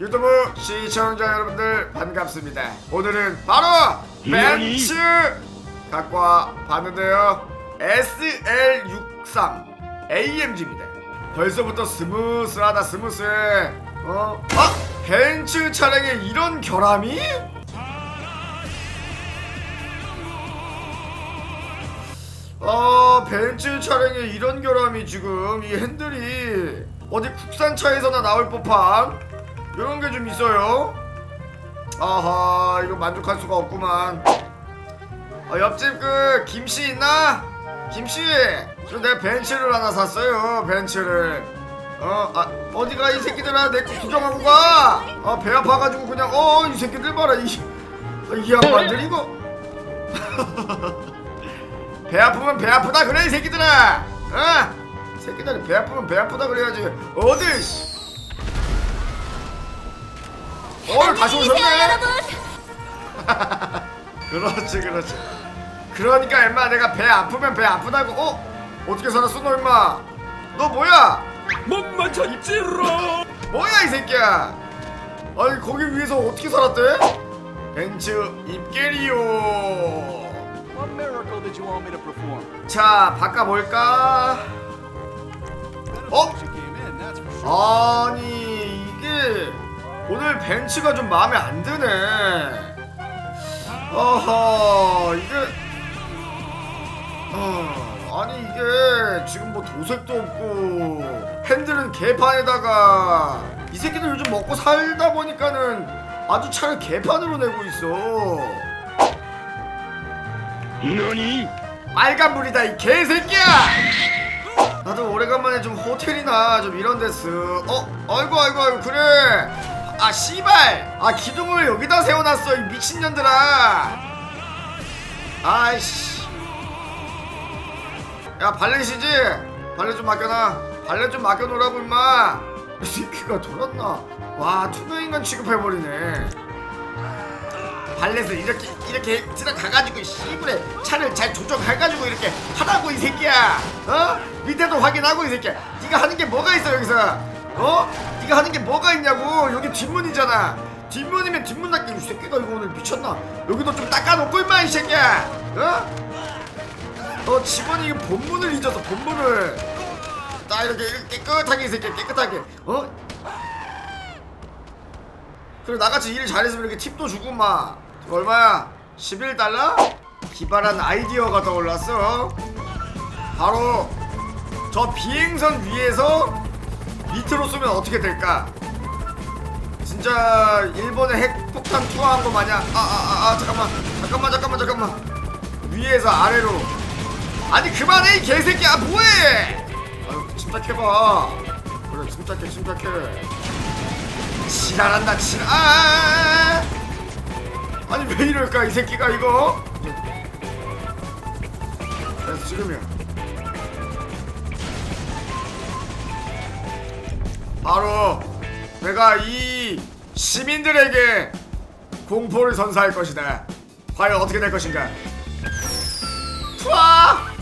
유튜브 시청자 여러분들 반갑습니다. 오늘은 바로 벤츠 갖고 와 봤는데요. SL63 AMG입니다. 벌써부터 스무스하다 스무스해. 어? 아! 벤츠 차량에 이런 결함이? 아 벤츠 차량에 이런 결함이 지금 이 핸들이 어디 국산차에서나 나올 법한 이런 게 좀 있어요 아하 이거 만족할 수가 없구만 아, 옆집 그 김씨 있나? 김씨 저 내가 벤츠를 하나 샀어요 벤츠를 어, 아, 어디가 이 새끼들아 내 거 구경하고 가! 아, 배 아파가지고 그냥, 어, 이 새끼들 봐라, 이, 이 양반들 이거. 배 아프면 배 아프다 그래 이 새끼들아 어? 새끼들이 배 아프면 배 아프다 그래야지 어딜 씨. 어 다시 오셨네 여러분. 그렇지 그렇지 그러니까 임마 내가 배 아프면 배 아프다고 어? 어떻게 살았어 너 임마 너 뭐야 못 맞췄지로 뭐야 이 새끼야 아니 거기 위에서 어떻게 살았대? 벤츠 입게리오 What miracle did you want me to perform? 자 바꿔볼까 어? She came in, that's for sure. 아니 이게 오늘 벤츠가 좀 마음에 안 드네. 어허 이게 어 아니 이게 지금 뭐 도색도 없고 핸들은 개판에다가 이 새끼들 요즘 먹고 살다 보니까는 아주 차를 개판으로 내고 있어. 너니? 빨간불이다 이 개새끼야! 나도 오래간만에 좀 호텔이나 좀 이런 데스 어? 아이고 아이고 아이고 그래 아 씨발! 아 기둥을 여기다 세워놨어 이 미친년들아! 아이씨. 야 발렛이지? 발렛 좀 맡겨놔. 발렛 좀 맡겨놓으라고 임마. 이 새끼가 돌았나? 와 투명인간 취급해버리네. 발렛을 이렇게 이렇게 들어가가지고 씨부레 차를 잘 조정해가지고 이렇게 하라고 이 새끼야! 어? 밑에도 확인하고 이 새끼야! 네가 하는 게 뭐가 있어 여기서 어? 네가 하는 게 뭐가 있냐고? 여기 뒷문이잖아. 뒷문이면 뒷문 닦기 이 새끼가 이거 오늘 미쳤나? 여기도 좀 닦아놓고 임마 이 새끼야. 어? 어 직원이 본문을 잊어서 본문을. 딱 이렇게 깨끗하게 이 새끼야 깨끗하게. 어? 그래 나같이 일 잘했으면 이렇게 팁도 주고 마. 얼마야? 11달러? 기발한 아이디어가 떠올랐어. 바로 저 비행선 위에서 밑으로 쏘면 어떻게 될까? 진짜 일본의 핵폭탄 투하한 거 마냥. 아아아 아, 아, 잠깐만. 잠깐만 잠깐만 잠깐만. 위에서 아래로. 아니 그만해 이 개새끼야. 뭐해? 아유 침착해봐. 그래 침착해 침착해. 지랄한다 지랄. 아, 아, 아. 아니 왜 이럴까 이 새끼가 이거? 그래서 지금이야 바로 내가 이 시민들에게 공포를 선사할 것이다 과연 어떻게 될 것인가 투아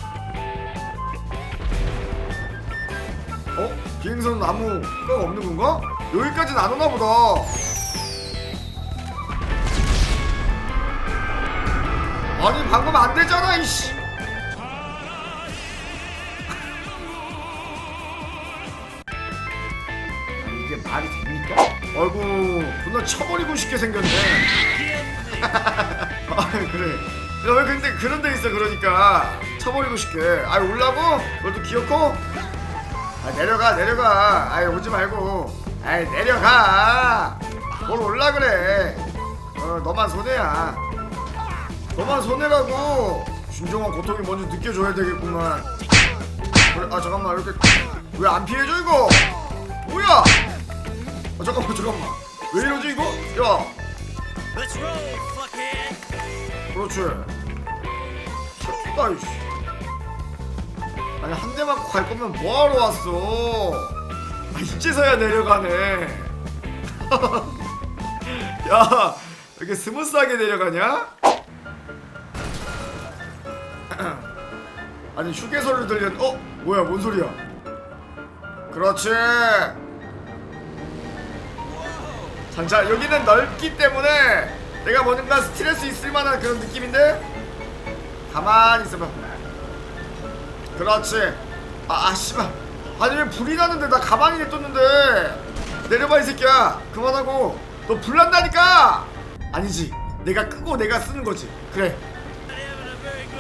어? 비행선은 아무 효과가 없는 건가? 여기까지는 안 오나 보다. 아니 방금 안 되잖아 이씨. 말이 됩니까? 아이고 존나 쳐버리고 싶게 생겼네. 아 그래. 야 왜 근데 그런 데 있어 그러니까 쳐버리고 싶게. 아 올라고? 그것도 귀엽고? 아 내려가 내려가 아이 오지 말고 아이 내려가 뭘 올라 그래 어 너만 손해야 너만 손해라고 진정한 고통이 먼저 느껴줘야 되겠구만 그래 아 잠깐만 이렇게 왜 안 피해줘 이거 뭐야 아 잠깐만 잠깐만. 왜 이러지 이거? 야. 그렇지. 새끼다 이씨. 아니 한 대 맞고 갈 거면 뭐하러 왔어? 아 이제서야 내려가네. 야 이렇게 스무스하게 내려가냐? 아니 휴게소를 들렸 어? 뭐야 뭔 소리야? 그렇지 잠자 여기는 넓기 때문에 내가 뭔가 스트레스 있을 만한 그런 느낌인데? 가만히 있어봐. 그렇지. 아, 아 씨발. 아니 왜 불이 나는데? 나 가만히 냅뒀는데. 내려봐 이 새끼야. 그만하고. 너 불 난다니까! 아니지. 내가 끄고 내가 쓰는 거지. 그래.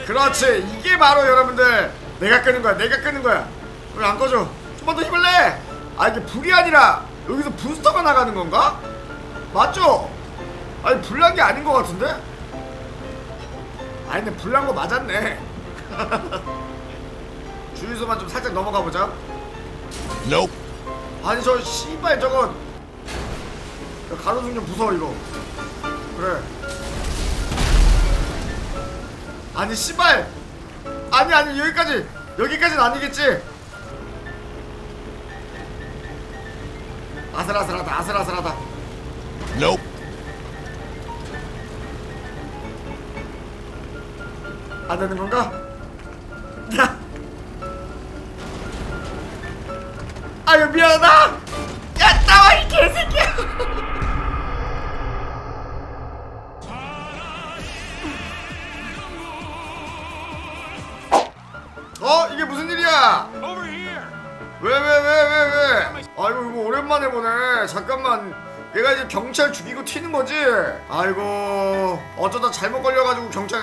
그렇지. 이게 바로 여러분들 내가 끄는 거야. 내가 끄는 거야. 왜 안 꺼져. 좀만 더 힘을 내 아 이게 불이 아니라 여기서 부스터가 나가는 건가? 맞죠? 아니 불난 게 아닌 것 같은데? 아니 근데 불난 거 맞았네. 주유소만 좀 살짝 넘어가 보자. Nope. 아니 저 씨발 저거. 야, 가로등 좀 부숴 이거. 그래. 아니 씨발. 아니 아니 여기까지. 여기까지는 아니겠지? 아슬아슬하다 아슬아슬하다 Nope. 안 되는 건가? 야! 아유 미안하다! 야 나와 이 개새끼야! 어 이게 무슨 일이야? Over here. 왜왜 왜 왜 왜? 아이고 이거 오랜만에 보네. 잠깐만. 얘가 이제 경찰 죽이고 튀는 거지? 아이고 어쩌다 잘못 걸려가지고 경찰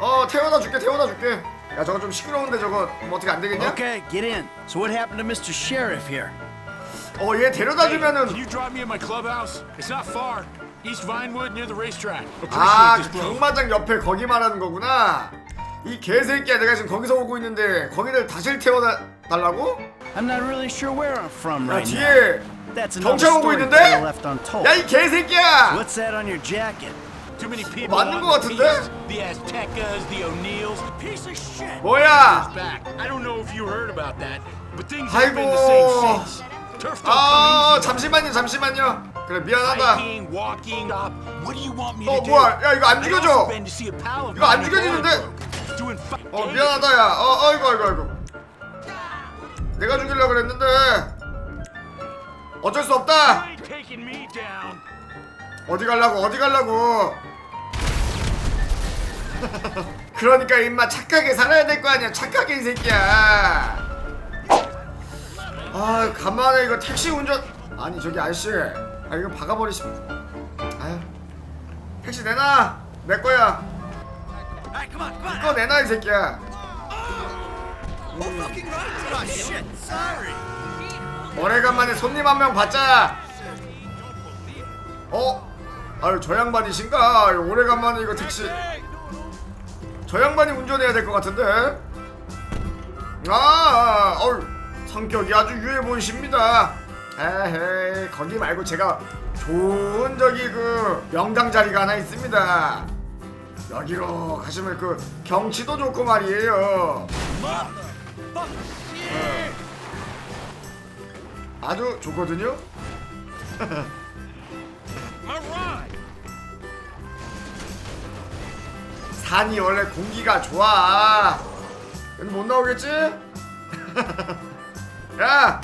어 태워다 줄게 태워다 줄게 야 저거 좀 시끄러운데 저거 뭐 어떻게 안 되겠냐? Okay, get in. So what happened to Mr. Sheriff here? 어 얘 데려다 Can 주면은 you drive me in my clubhouse? It's not far. East Vinewood near the racetrack. 아 Appreciate 그 this, bro. 경마장 옆에 거기 말하는 거구나 이 개새끼야 내가 지금 거기서 오고 있는데 거기를 다시 태워다 달라고? I'm not really sure where I'm from 야 right now. 뒤에 경찰 오고 story 있는데? 야 이 개새끼야 What's that on your jacket? Too many people 맞는 거 the 같은데? piece. The Aztecas, the O'Neills. Piece of shit. 뭐야 Back. I don't know if you heard about that, but things haven't been the 아이고. same since. Turf don't 아 easy. 잠시만요 잠시만요 그래 미안하다 Hiking, walking, stop. What do you want me 어 do? 뭐야 야 이거 안 I 죽여져 also been to see a pal of 이거 안 mine in 죽여지는데? Doing 어 미안하다 야어 어이구 어이구 어이구 내가 죽이려고 그랬는데 어쩔 수 없다. 어디 갈라고 어디 갈라고. 그러니까 임마 착하게 살아야 될 거 아니야. 착하게 이 새끼야. 아 간만에 이거 택시 운전. 아니 저기 아저씨. 아 이거 박아버리시면 아유 택시 내놔. 내 거야. 이거 내놔 이 새끼야. Sorry. 오래간만에 손님 한 명 받자 어? 아유 저 양반이신가 오래간만에 이거 택시 저 양반이 운전해야 될 것 같은데 아 어우 성격이 아주 유해 보이십니다 에헤이 거기 말고 제가 좋은 저기 그 명당 자리가 하나 있습니다 여기로 가시면 그 경치도 좋고 말이에요 어. 아주 좋거든요. 산이 원래 공기가 좋아. 여기 못 나오겠지? 야!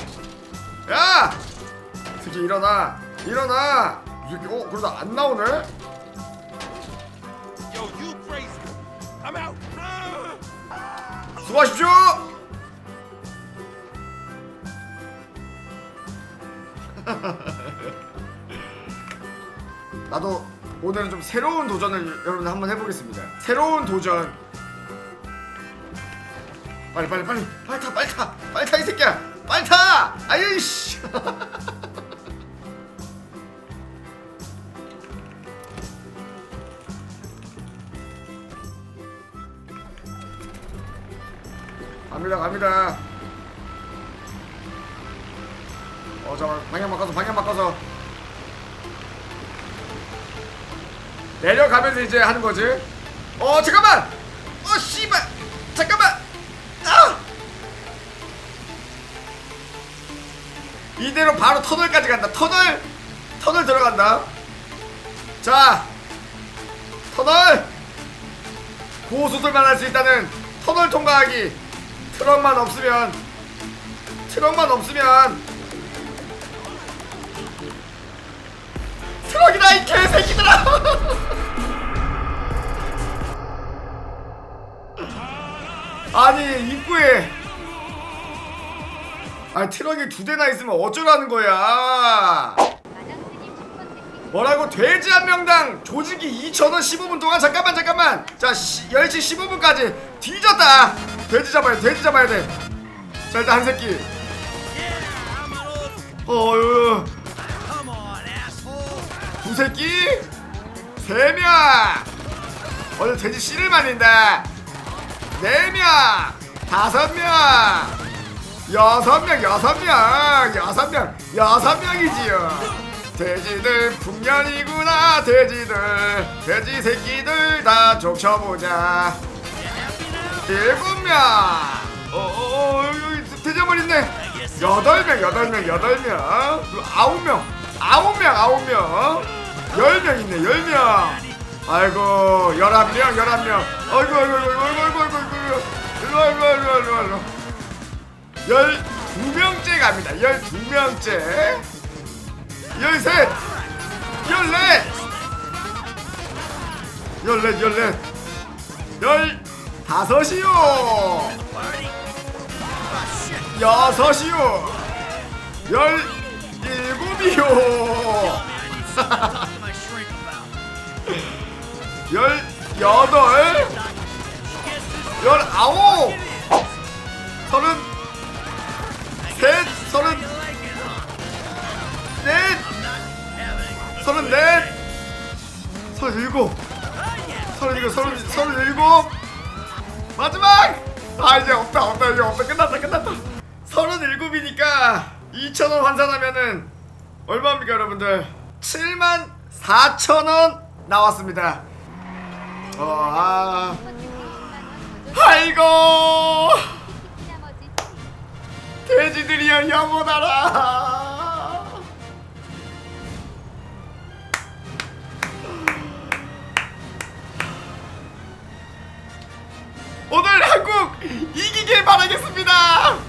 야! 이 새끼 일어나. 일어나. 이 새끼 어 그러다 안 나오네? 수고하십시오. 나도 오늘은 좀 새로운 도전을 여러분 한번 해보겠습니다. 새로운 도전. 빨리 빨리 빨리. 빨리 타 빨리 타. 빨리 타 이 새끼야. 빨리 타! 아유씨! 갑니다 갑니다 어 잠깐 방향 바꿔서 방향 바꿔서. 내려가면서 이제 하는 거지. 어 잠깐만! 어 씨발! 잠깐만! 아! 이대로 바로 터널까지 간다. 터널! 터널 들어간다. 자 터널! 고수들만 할 수 있다는 터널 통과하기. 트럭만 없으면 트럭만 없으면 이 개새끼들아! 아니 입구에. 아니 트럭이 두 대나 있으면 어쩌라는 거야? 뭐라고? 돼지 한 명당 조직이 2천원 15분 동안? 잠깐만 잠깐만! 자 시, 10시 15분까지 뒤졌다! 돼지 잡아야 돼 돼지 잡아야 돼자 일단 한 새끼. 어휴 새끼? 세명! 오늘 돼지 씨를 말린다. 네명! 다섯 명! 여섯 명 여섯 명! 여섯 명! 여섯 명이지요. 돼지들 풍년이구나 돼지들. 돼지 새끼들 다 족쳐보자. 일곱 명! 어어어 여기 돼지머리 있네. 여덟 명 여덟 명 여덟 명. 아홉 명. 아홉 명 아홉 명 열명 있네 열명. 아이고 열한 명 열한 명. 아이고 아이고 아이고 아이고 아이고 아이고 아이고 일로 와, 일로 와, 일로 와, 일로 와, 일로 와. 열두 명째 갑니다. 열두 명째. 열셋 열넷 열넷 열넷 열 다섯이요. 여섯이요. 열 일곱이요. My shrink about. 열 여덟 열 아홉 서른 셋 서른 넷 서른 넷 서른 일곱 서른 일곱 서른 서른 일곱. 마지막! 아 이제 없다 없다 이제 없다. 끝났다 끝났다. 서른 일곱이니까 2천 원 환산하면은 얼마입니까 여러분들? 7만 4천 원 나왔습니다 어, 아 아이고. 돼지들이여 영원하라. 오늘 한국 이기길 바라겠습니다